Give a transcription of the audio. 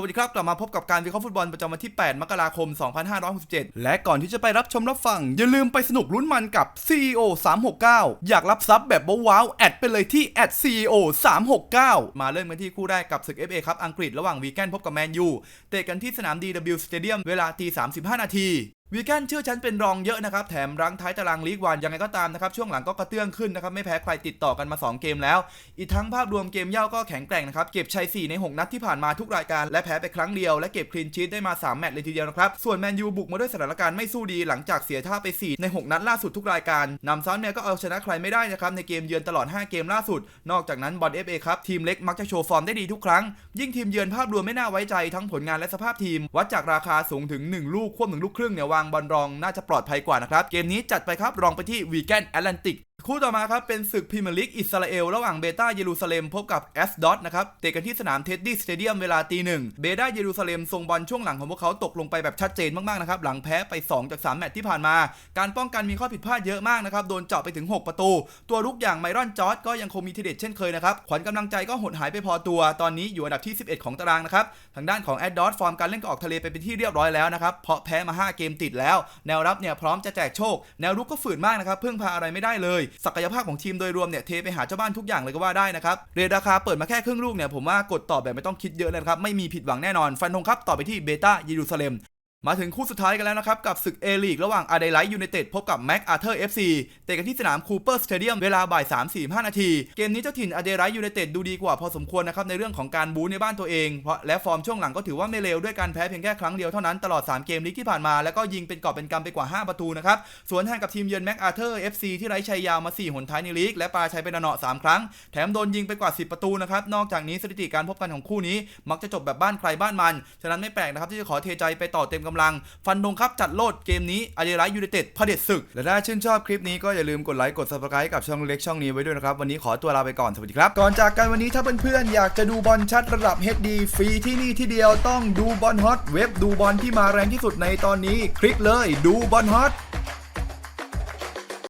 วัสดีครับ กลับมาพบกับการวิเคราะห์ฟุตบอลประจำวันที่ 8 มกราคม 2567 และก่อนที่จะไปรับชมรับฟัง อย่าลืมไปสนุกลุ้นมันกับ CEO 369 อยากรับซับแบบว้าวแอดไปเลยที่ @CEO 369 มาเริ่มกันที่คู่แรกกับศึก FA ครับอังกฤษระหว่างวีแกนพบกับแมนยูเตะกันที่สนาม DW Stadium เวลาตี35 นาที วีแกนเชื่อชั้นเป็นรองเยอะนะครับ แถมรั้งท้ายตารางลีกวันยังไงก็ตามนะครับ ช่วงหลังก็กระเตื้องขึ้นนะครับ ไม่แพ้ใครติดต่อกันมา 2 เกมแล้ว อีกทั้งภาพรวมเกมเย่าก็แข็งแกร่งนะครับ เก็บชัย 4 ใน 6 นัดที่ผ่านมาทุกรายการ และแพ้ไปครั้งเดียว และเก็บคลีนชีตได้มา 3 แมตช์เลยทีเดียวนะครับ ส่วนแมนยูบุกมาด้วยสถานการณ์ไม่สู้ดีหลังจากเสียท่าไป 4 ใน 6 นัดล่าสุดทุกรายการนำซ้อนเนี่ยก็เอาชนะใครไม่ได้นะครับในเกมเยือนตลอด 5 เกมล่าสุด นอกจากนั้นบอล FA ครับทีมเล็กมักจะโชว์ฟอร์มได้ดีทุกครั้ง ยิ่งทีมเยือนภาพรวมไม่น่าไว้ใจทั้งผลงานและสภาพทีม วัดจากราคาสูงถึง 1 ลูกควบหนึ่งลูกครึ่งเนี่ยวางบอลรองน่าจะปลอดภัยกว่านะครับ เกมนี้จัดไปครับรองไปที่วีแกนแอตแลนติก คู่ต่อมาครับเป็นศึกพรีเมียร์ลีกอิสราเอลระหว่างเบต้าเยรูซาเล็มพบกับแอสดอตนะครับเตะกันที่สนามเท็ดดี้สเตเดียมเวลาตีหนึ่งเบต้าเยรูซาเล็มทรงบอลช่วงหลังของพวกเขาตกลงไปแบบชัดเจนมากๆนะครับหลังแพ้ไป 2 จาก 3 แมตช์ที่ผ่านมา การป้องกันมีข้อผิดพลาดเยอะมากนะครับโดนเจาะไปถึง 6 ประตู ตัวรุกอย่างไมรอนจอร์ดก็ยังคงมีทีเด็ดเช่นเคยนะครับขวัญกำลังใจก็หดหายไปพอตัว ตอนนี้อยู่อันดับที่ 11 ของตารางนะครับทางด้านของแอดดอตฟอร์มการเล่นก็ออกทะเลไปเป็นที่เรียบร้อยแล้วนะครับเพราะแพ้มา 5 เกมติดแล้ว แนวรับเนี่ยพร้อมจะแจกโชค แนวรุกก็ฝืนมากนะครับพึ่งพาอะไรไม่ได้เลยศักยภาพของทีมโดยรวมเนี่ยเทไปหาเจ้าบ้านทุกอย่างเลยก็ว่าได้นะครับเรทราคาเปิดมาแค่ครึ่งลูกเนี่ยผมว่ากดตอบแบบไม่ต้องคิดเยอะเลยครับไม่มีผิดหวังแน่นอนฟันธงครับต่อไปที่เบต้าเยรูซาเล็ม มาถึงคู่สุดท้ายกันแล้วนะครับ กับศึกเอลีกระหว่างอาเดไลท์ยูไนเต็ดพบกับแม็กอาร์เธอร์เอฟซีเตะกันที่สนามคูเปอร์สเตเดียมเวลาบ่าย3 4 5นาที เกมนี้เจ้าถิ่นอาเดไลท์ยูไนเต็ดดูดีกว่าพอสมควรนะครับ ในเรื่องของการบู๊ในบ้านตัวเองเพราะและฟอร์มช่วงหลังก็ถือว่าไม่เลวด้วยการแพ้เพียงแค่ครั้งเดียวเท่านั้นตลอด 3 เกมลีกที่ผ่านมา แล้วก็ยิงเป็นกอบเป็นกำไปกว่า 5 ประตูนะครับสวนทางกับทีมเยือนแม็กอาร์เธอร์เอฟซีที่ไร้ชัยยาวมา4หนท้ายในลีกและปาชัยเป็นหนอ3ครั้งแถมโดนยิงไปกว่า 10 ประตูนะครับนอกจากนี้สถิติการพบกันของคู่นี้ มักจะจบแบบบ้านใครบ้านมันฉะนั้นไม่แปลกนะครับที่จะขอเทใจไปต่อเต็มกำลัง ฟันธงครับจัดโลดเกมนี้อาเดไลท์ยูไนเต็ดพเด็จศึก และถ้าชื่นชอบคลิปนี้ก็อย่าลืมกดไลค์กดซับสไครต์กับช่องเล็กช่องนี้ไว้ด้วยนะครับ วันนี้ขอตัวลาไปก่อน สวัสดีครับ ก่อนจากกันวันนี้ถ้าเพื่อนๆอยากจะดูบอลชัดระดับ HD ฟรีที่นี่ที่เดียวต้องดูบอลฮอตเว็บดูบอลที่มาแรงที่สุดในตอนนี้ คลิกเลยดูบอลฮอต